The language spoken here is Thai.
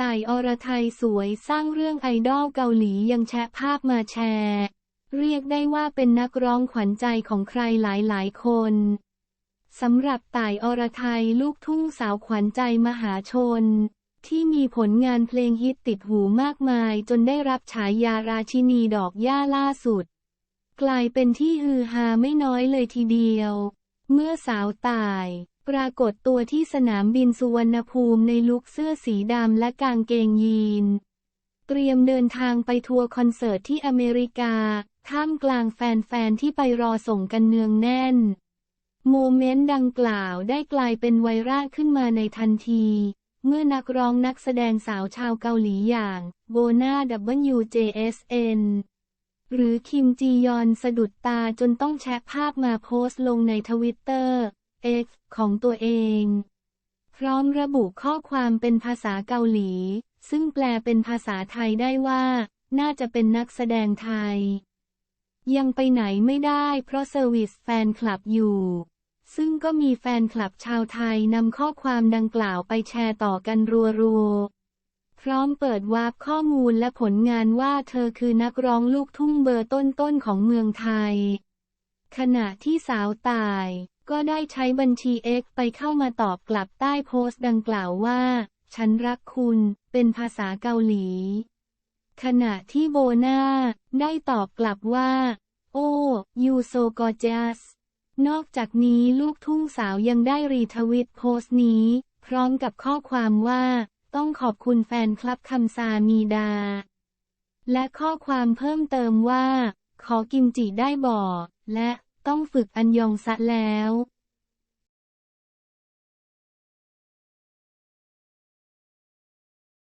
ต่ายอรไทยสวยสร้างเรื่องไอดอลเกาหลียังแชะภาพมาแชร์ เรียกได้ว่าเป็นนักร้องขวัญใจของใครหลายๆ คนสำหรับต่ายอรไทยลูกทุ่งสาวขวัญใจมหาชน ที่มีผลงานเพลงฮิตติดหูมากมายจนได้รับฉายาราชินีดอกหญ้าล่าสุด กลายเป็นที่ฮือฮาไม่น้อยเลยทีเดียว เมื่อสาวตาย ปรากฏตัวที่สนามบินสุวรรณภูมิในลุคเสื้อสีดำและกางเกงยีน เตรียมเดินทางไปทัวร์คอนเสิร์ตที่อเมริกา ท่ามกลางแฟนๆที่ไปรอส่งกันเนืองแน่น โมเมนต์ดังกล่าวได้กลายเป็นไวรัลขึ้นมาในทันที เมื่อนักร้องนักแสดงสาวชาวเกาหลีอย่างโบนา WJSN หรือคิมจียอนสะดุดตาจนต้องแชะภาพมาโพสต์ลงในทวิตเตอร์ X ของตัวเอง พร้อมระบุข้อความเป็นภาษาเกาหลี ซึ่งแปลเป็นภาษาไทยได้ว่า น่าจะเป็นนักแสดงไทย ยังไปไหนไม่ได้เพราะเซอร์วิสแฟนคลับอยู่ ซึ่งก็มีแฟนคลับชาวไทยนำข้อความดังกล่าวไปแชร์ต่อกันรัวๆพร้อมเปิดวาร์ปข้อมูลและผลงานว่าเธอคือนักร้องลูกทุ่งเบอร์ต้นๆของเมืองไทย ขณะที่สาวตาย ก็ได้ใช้บัญชี X ไปเข้ามาตอบกลับใต้โพสต์ดังกล่าวว่า ฉันรักคุณ เป็นภาษาเกาหลี ขณะที่โบนาได้ตอบกลับว่า โอ้ you so gorgeous นอกจากนี้ลูกทุ่งสาวยังได้รีทวิตโพสต์นี้ พร้อมกับข้อความว่า ต้องขอบคุณแฟนคลับคำซามีดา และข้อความเพิ่มเติมว่า ขอกิมจิได้บอกและ ต้องฝึกอันยองซะแล้ว